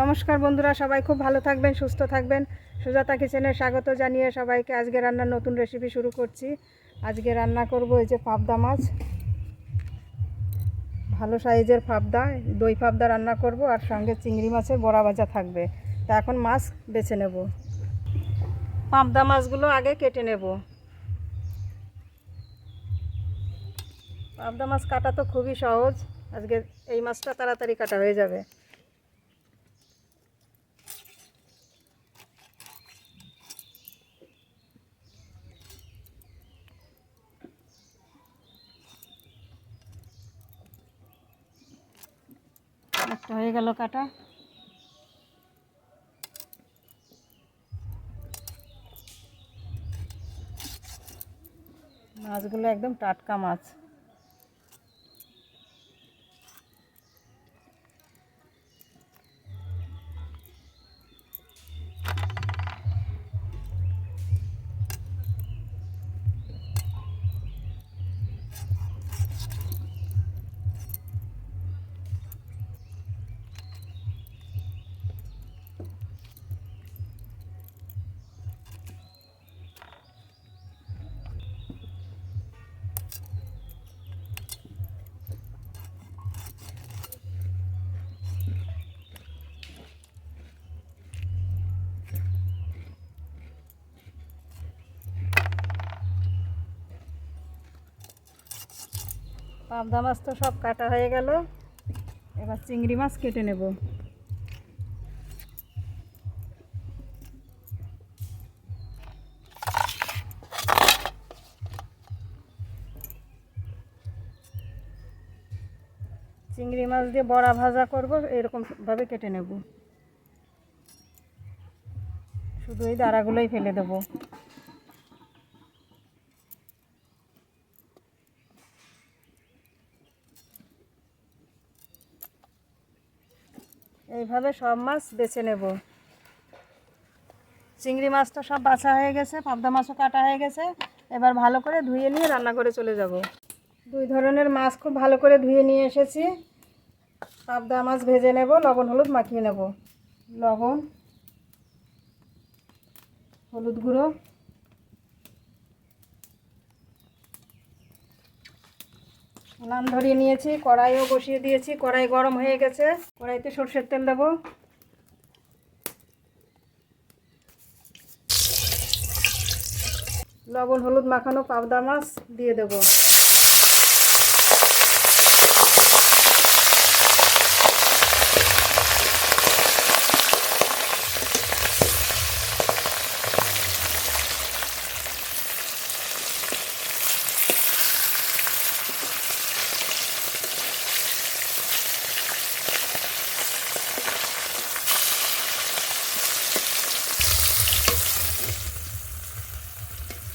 নমস্কার বন্ধুরা, সবাই খুব ভালো থাকবেন, সুস্থ থাকবেন। সুজাতা কিচেনে স্বাগত জানিয়ে সবাইকে আজকে রান্নার নতুন রেসিপি শুরু করছি। আজকে রান্না করব এই যে পাবদা মাছ। ভালো সাইজের পাবদা, দই পাবদা রান্না করব আর সঙ্গে চিংড়ি মাছের বড়া ভাজা থাকবে। তা এখন মাছ বেছে নেব। পাবদা মাছগুলো আগে কেটে নেব। পাবদা মাছ কাটা তো খুবই সহজ। আজকে এই মাছটা তাড়াতাড়ি কাটা হয়ে যাবে একটা হয়ে গেল কাটা। মাছগুলো একদম টাটকা মাছ। পাবদা মাছ তো সব কাটা হয়ে গেল। এবার চিংড়ি মাছ কেটে নেব। চিংড়ি মাছ দিয়ে বড়া ভাজা করব, এরকম ভাবে কেটে নেব। শুধু এই দাঁড়াগুলোই ফেলে দেবো। এইভাবে সব মাছ বেছে নেব। চিংড়ি মাছটা সব বাছা হয়ে গেছে, পাবদা মাছও কাটা হয়ে গেছে। এবার ভালো করে ধুয়ে নিয়ে রান্না করে চলে যাব। দুই ধরনের মাছ খুব ভালো করে ধুয়ে নিয়ে এসেছি। পাবদা মাছ ভেজে নেব, লবণ, হলুদ মাখিয়ে নেব। লবণ, হলুদ গুঁড়ো উনান ধরিয়ে নিয়েছি, কড়াইও বসিয়ে দিয়েছি, কড়াই গরম হয়ে গেছে। কড়াইতে সর্ষের তেল দেবো। লবণ, হলুদ মাখানো পাবদা মাছ দিয়ে দেবো।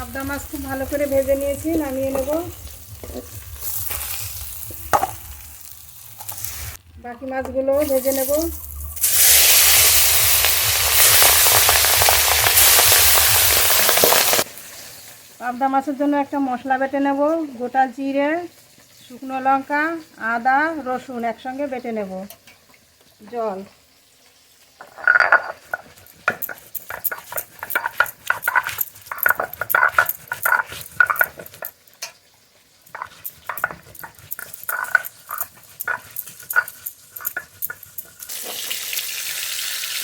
পাবদা মাছ খুব ভালো করে ভেজে নিয়েছি, নামিয়ে নেব। বাকি মাছগুলো ভেজে নেব। পাবদা মাছের জন্য একটা মশলা বেটে নেব, গোটা জিরে, শুকনো লঙ্কা, আদা, রসুন একসঙ্গে বেটে নেব। জল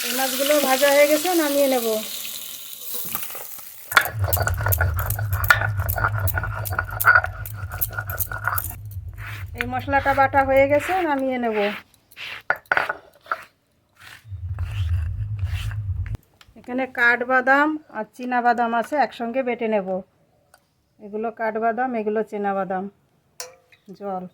এই মাছগুলো ভাজা হয়ে গেছে, নামিয়ে নেব। এই মশলাটা বাটা হয়ে গেছে, নামিয়ে নেব। এখানে কাঠবাদাম আর বাদাম আছে, একসঙ্গে বেটে নেব। এগুলো কাঠবাদাম, এগুলো বাদাম জল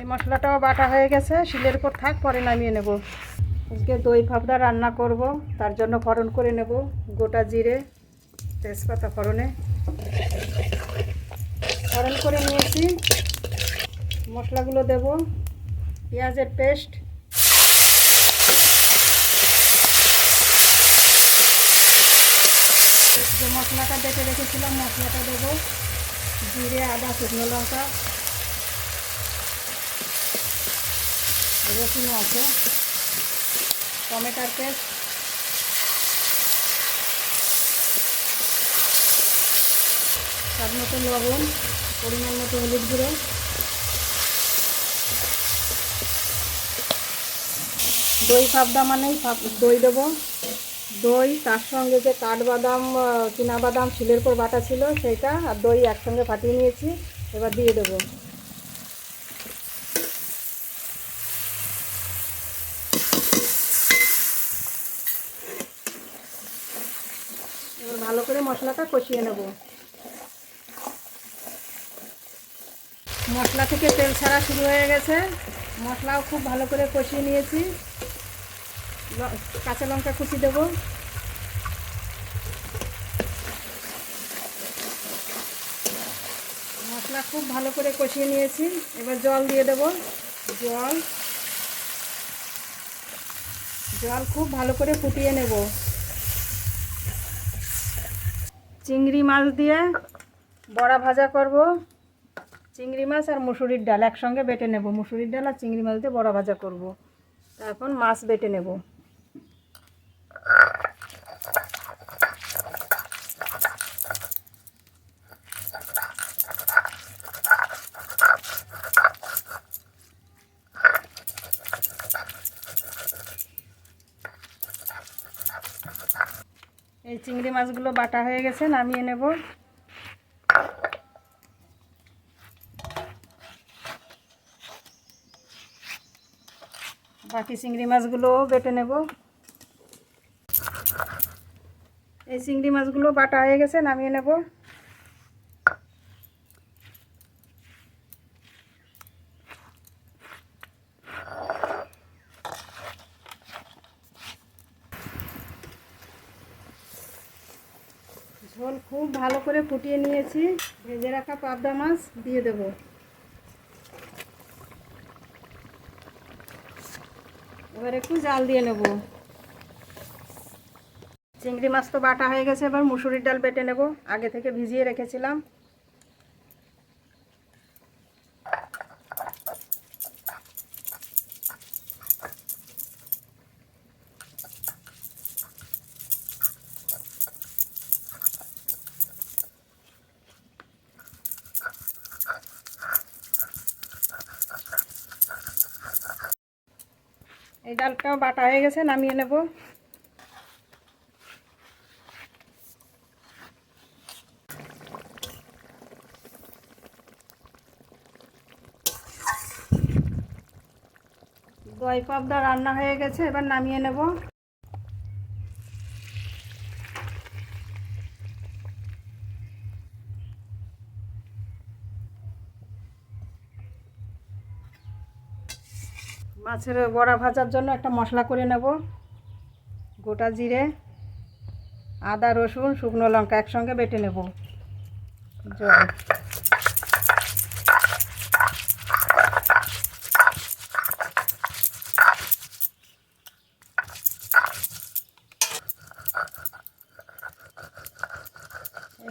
এই মশলাটাও বাটা হয়ে গেছে, শিলের উপর থাক, পরে নামিয়ে নেব। আজকে দই ফাফদা রান্না করব, তার জন্য ফড়ন করে নেব, গোটা জিরে, তেজপাতা ফড়নে। ফড়ন করে নিয়েছি, মশলাগুলো দেব, পেঁয়াজের পেস্ট। যে মশলাটা বেটে রেখেছিলাম, মশলাটা দেবো, জিরে, আদা, শুকনো লঙ্কা। রসুনও আছে, টমেটোর পেস্ট। স্বাদ মতো লবণ, পরিমাণ মতো হলুদ গুঁড়ো। দই ফাবদা মানেই দই দেবো। দই, তার সঙ্গে যে কাঠবাদাম বাদাম শিলের পর বাটা ছিল, সেইটা আর দই একসঙ্গে ফাটিয়ে নিয়েছি, এবার দিয়ে দেবো। ভালো করে মশলাটা কষিয়ে নেব। মশলা থেকে তেল ছাড়া শুরু হয়ে গেছে। মশলাও খুব ভালো করে কষিয়ে নিয়েছি। কাঁচা লঙ্কা কুচি দেবো। মশলা খুব ভালো করে কষিয়ে নিয়েছি। এবার জল দিয়ে দেবো। জল। জল খুব ভালো করে ফুটিয়ে নেব। চিংড়ি মাছ দিয়ে বড়া ভাজা করব। চিংড়ি মাছ আর মুসুরির ডাল একসঙ্গে বেটে নেব। মুসুরির ডাল আর চিংড়ি মাছ দিয়ে বড়া ভাজা করব। এখন মাছ বেটে নেব এই চিংড়ি মাছগুলো বাটা হয়ে গেছে, নামিয়ে নেব। বাকি চিংড়ি মাছগুলোও বেটে নেব। এই চিংড়ি মাছগুলো বাটা হয়ে গেছে, নামিয়ে নেব। ঝোল খুব ভালো করে ফুটিয়ে নিয়েছি। ভেজে রাখা পাবদা মাছ দিয়ে দেব। এবার একটু জাল দিয়ে নেব। চিংড়ি মাছ তো বাটা হয়ে গেছে, এবার মুসুরির ডাল বেটে নেব। আগে থেকে ভিজিয়ে রেখেছিলাম। ডালটাও বাটা হয়ে গেছে নামিয়ে নেব। দই পাবদা রান্না হয়ে গেছে এবার নামিয়ে নেব। মাছের বড়া ভাজার জন্য একটা মশলা করে নেব। গোটা জিরে, আদা, রসুন, শুকনো লঙ্কা একসঙ্গে বেটে নেব।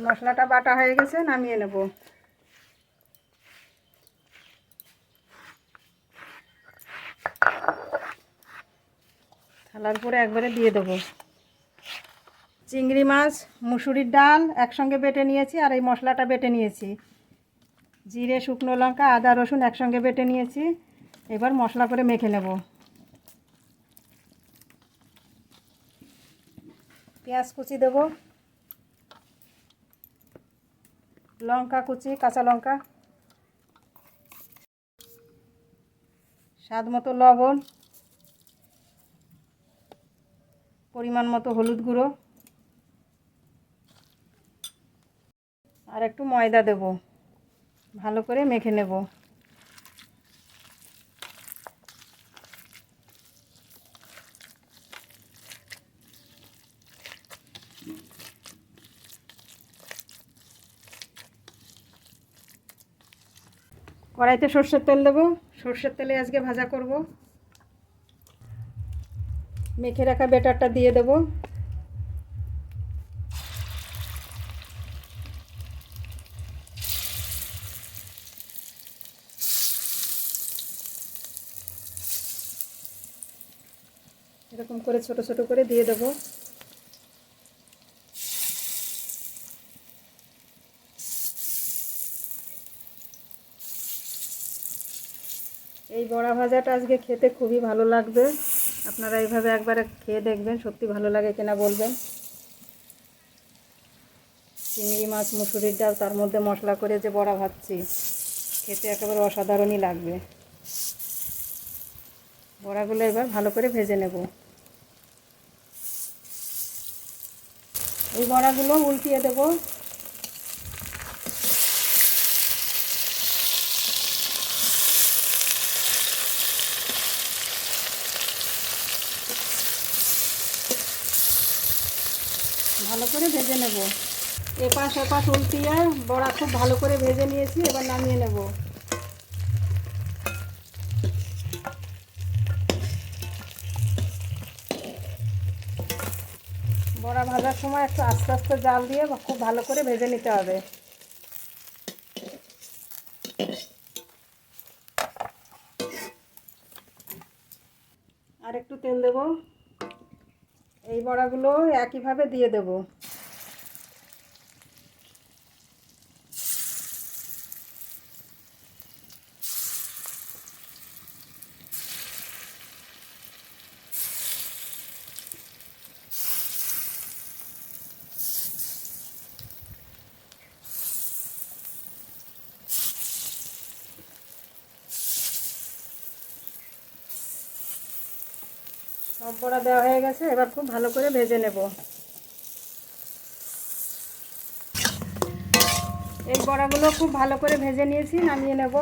মশলাটা বাটা হয়ে গেছে, নামিয়ে নেব। থালার উপরে একবারে দিয়ে দেবো। চিংড়ি মাছ, মুসুরির ডাল একসঙ্গে বেটে নিয়েছি আর এই মশলাটা বেটে নিয়েছি। জিরে, শুকনো লঙ্কা, আদা, রসুন একসঙ্গে বেটে নিয়েছি। এবার মশলা করে মেখে নেব। পেঁয়াজ কুচি দেব। লঙ্কা কুচি, কাঁচা লঙ্কা। স্বাদ মতো লবণ। পরিমাণ মতো হলুদ গুঁড়ো। আর একটু ময়দা দেব। ভালো করে মেখে নেব। কড়াইতে সর্ষের তেল দেবো। সর্ষের তেলে আজকে ভাজা করব। মেখে রাখা বেটারটা দিয়ে দেব। এরকম করে ছোট ছোট করে দিয়ে দেবো। এই বড়া ভাজাটা আজকে খেতে খুবই ভালো লাগবে। আপনারা এইভাবে একবারে খেয়ে দেখবেন, সত্যি ভালো লাগে কিনা বলবেন। চিংড়ি মাছ, মুসুরির ডাল, তার মধ্যে মশলা করে যে বড়া ভাজছি, খেতে একেবারে অসাধারণই লাগবে। বড়াগুলো এবার ভালো করে ভেজে নেব। এই বড়াগুলো উল্টিয়ে দেবো। ভালো করে ভেজে নেব। এপাশ ওপাশ উল্টিয়ে বড়া খুব ভালো করে ভেজে নিয়েছি, এবার নামিয়ে নেব। বড়া ভাজার সময় একটু আস্তে আস্তে জাল দিয়ে খুব ভালো করে ভেজে নিতে হবে। আর একটু তেল দেব। এই বড়াগুলো একইভাবে দিয়ে দেব। সব বড়া দেওয়া হয়ে গেছে, এবার খুব ভালো করে ভেজে নেব। এই বড়াগুলো খুব ভালো করে ভেজে নিয়েছি, নামিয়ে নেব।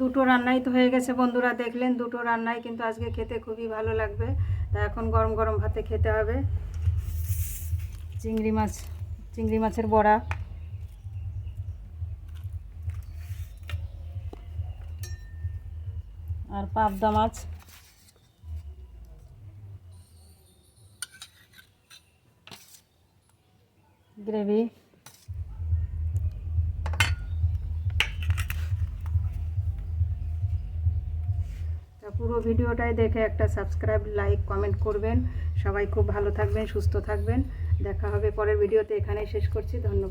দুটো রান্নাই তো হয়ে গেছে বন্ধুরা, দেখলেন দুটো রান্নাই কিন্তু আজকে খেতে খুবই ভালো লাগবে। তা এখন গরম গরম ভাতে খেতে হবে। চিংড়ি মাছ, চিংড়ি মাছের বড়া। আর পাবদা মাছ। গ্রেভি। পুরো ভিডিওটাই দেখে একটা সাবস্ক্রাইব লাইক কমেন্ট করবেন। সবাই খুব ভালো থাকবেন, সুস্থ থাকবেন। দেখা হবে পরের ভিডিওতে। এখানেই শেষ করছি। ধন্যবাদ।